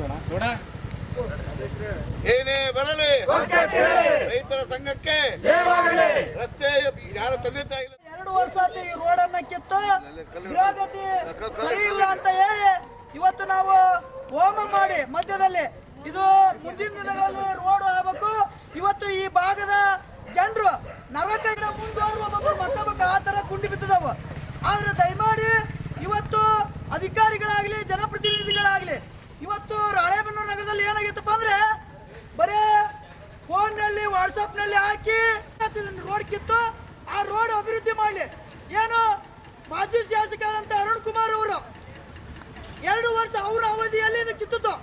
ನೋಡ. ಏನೇ ಬರಲಿ. ರೈತರ ಸಂಘಕ್ಕೆ. ರಸ್ತೆ ಯಾರು ತಂದೆ ತಾಯಿ ಇಲ್ಲ. ಎರಡು ವರ್ಷ ಈ ರೋಡನ್ನ ಕಿತ್ತು. ಸರಿ ಇಲ್ಲ ಅಂತ ಹೇಳಿ ಇವತ್ತು ನಾವು ಹೋಮ ಮಾಡಿ ಮಧ್ಯದಲ್ಲಿ. ಇದು ಮುಂದಿನ ದಿನಗಳಲ್ಲಿ ರೋಡ್ ಆಗಬೇಕು. ಇವತ್ತು ಈ ಭಾಗದ ಜನರು ನರಕ ಮುಂದೋರು ಮಕ್ಕ ಮತ್ತೊಬ್ಬಕ್ಕೆ ಆ ತರ ಕುಂಡಿ ಬಿದ್ದದವು. ಆದ್ರೆ ದಯಮಾಡಿ ಇವತ್ತು ಅಧಿಕಾರಿಗಳಾಗ್ಲಿ ಜನಪ್ರತಿನಿಧಿಗಳಾಗ್ಲಿ ವಾಟ್ಸಪ್ನಲ್ಲಿ ಹಾಕಿ ರೋಡ್ ಕಿತ್ತು, ಆ ರೋಡ್ ಅಭಿವೃದ್ಧಿ ಮಾಡಲಿ. ಏನು? ಮಾಜಿ ಶಾಸಕರಾದಂಥ ಅರುಣ್ ಕುಮಾರ್ ಅವರು ಎರಡು ವರ್ಷ ಅವರ ಅವಧಿಯಲ್ಲಿ ಇದು ಕಿತ್ತದ್ದು.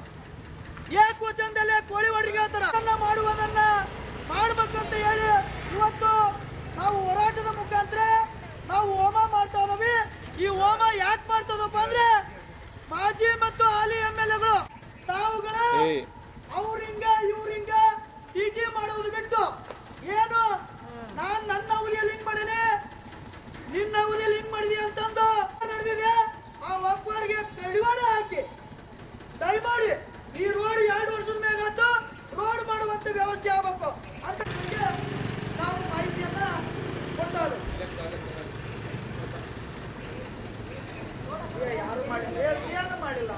ಏಕವಚನದಲ್ಲೇ ಕೋಳಿ ಹೊಡಿಗೆ ಹೇಳ್ತಾರೆ. ಮಾಡುವುದನ್ನ ಮಾಡ್ಬೇಕಂತ ಹೇಳಿ ಇವತ್ತು ನಾವು ಹೋರಾಟದ ಮುಖಾಂತರ ನಾವು ಹೋಮ ಮಾಡ್ತಾ ಇದ್ದೀವಿ. ಈ ಹೋಮ ಯಾಕೆ ಮಾಡ್ತಾ ಅಂದ್ರೆ ಮಾಜಿ ಮತ್ತು ಹಾಲಿ ಎಂ ಎಲ್ ಎಗಳು, ತಾವುಗಳ ಮಾಡಿಲ್ಲ ಮಾಡಿಲ್ಲ.